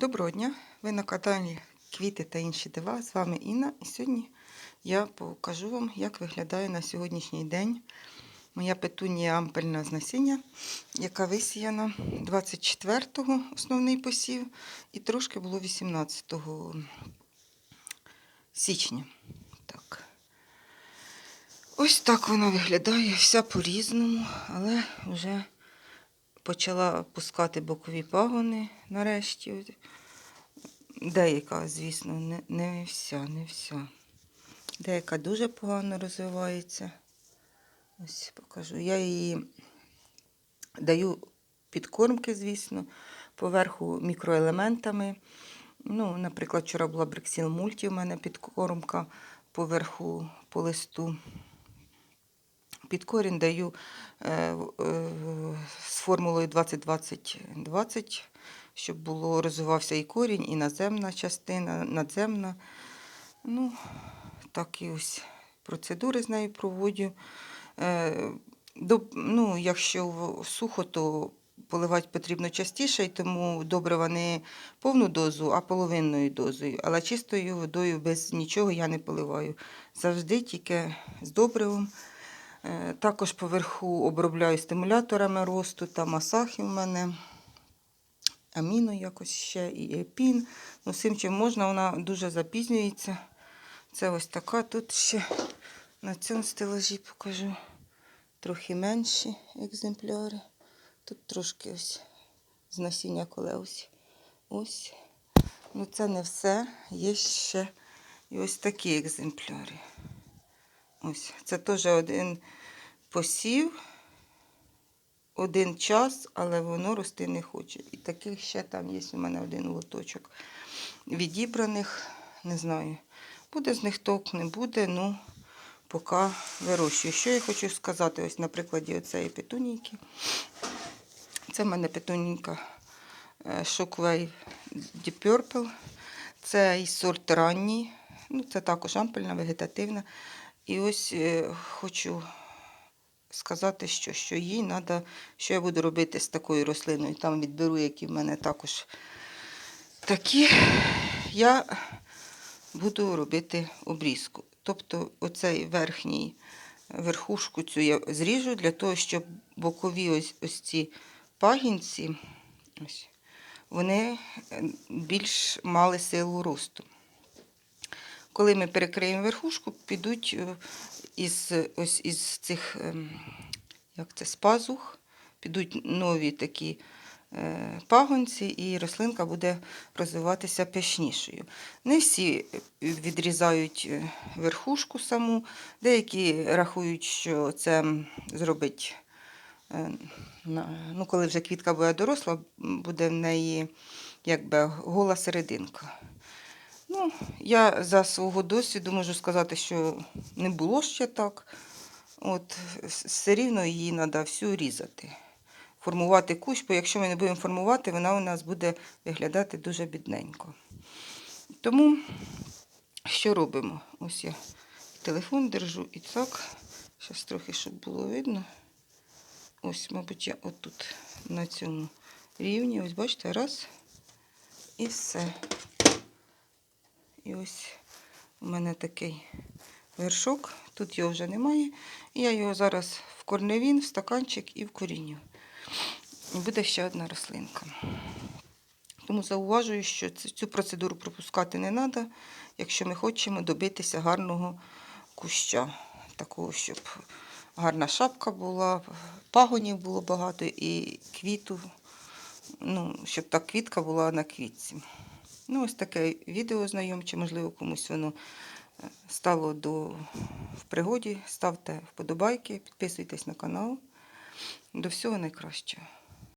Доброго дня! Ви на каналі Квіти та інші дива. З вами Інна. І сьогодні я покажу вам, як виглядає на сьогоднішній день моя петунія ампельна з насіння, яка висіяна 24-го основний посів, і трошки було 18 січня. Так. Ось так вона виглядає, вся по-різному, але вже почала пускати бокові пагони нарешті. Деяка, звісно, не, не вся, не вся. Деяка дуже погано розвивається. Ось покажу. Я її даю підкормки, звісно, поверху мікроелементами. Ну, Наприклад, вчора була Брексіл Мульті, у мене підкормка поверху по листу. Під корінь даю е, е, з формулою 20-20-20, щоб було, розвивався і корінь, і наземна частина, надземна. Ну, так і ось процедури з нею проводжу. Е, до, ну, якщо сухо, то поливати потрібно частіше, тому добрива не повну дозу, а половинною дозою. Але чистою водою без нічого я не поливаю. Завжди тільки з добривом. Е, Також поверху обробляю стимуляторами росту та масахи в мене. Аміно якось ще і епін. Ну, всім чим можна, вона дуже запізнюється. Це ось така. Тут ще на цьому стелажі покажу трохи менші екземпляри. Тут трошки ось з насіння колеус. Ось. Ну, це не все. Є ще і ось такі екземпляри. Ось, це теж один посів, один час, але воно рости не хоче. І таких ще там є у мене один лоточок відібраних. Не знаю, буде з них ток, не буде, ну поки вирощую. Що я хочу сказати, ось на прикладі оцеї петунійки. Це в мене петунійка е, Shockwave Deep Purple. Це і сорт ранній. Ну, це також ампельна, вегетативна. І ось е, хочу сказати, що, що їй треба, що я буду робити з такою рослиною. Там відберу, які в мене також такі. Я буду робити обрізку. Тобто оцей верхній верхушку цю я зріжу для того, щоб бокові ось, ось ці пагінці, ось, вони е, більш мали силу росту. Коли ми перекриємо верхушку, підуть е, із, ось із цих, ем, як це, з пазух, підуть нові такі е, пагонці, і рослинка буде розвиватися пишнішою. Не всі відрізають е, верхушку саму, деякі рахують, що це зробить, ну, коли вже квітка буде доросла, буде в неї якби гола серединка. Ну, я за свого досвіду можу сказати, що не було ще так. От, все рівно її треба всю різати. Формувати кущ, бо якщо ми не будемо формувати, вона у нас буде виглядати дуже бідненько. Тому що робимо? Ось я телефон держу і так. Зараз трохи, щоб було видно. Ось, мабуть, я отут на цьому рівні. Ось бачите, раз. І все. І ось у мене такий вершок. Тут його вже немає. І я його зараз в корневін, в стаканчик і в корінню. І буде ще одна рослинка. Тому зауважую, що цю процедуру пропускати не треба, якщо ми хочемо добитися гарного куща. Такого, щоб гарна шапка була, пагонів було багато і квіту. Ну, щоб та квітка була на квітці. Ну, ось таке відео знайомче, можливо, комусь воно е, стало до в пригоді. Ставте вподобайки, підписуйтесь на канал. До всього найкращого.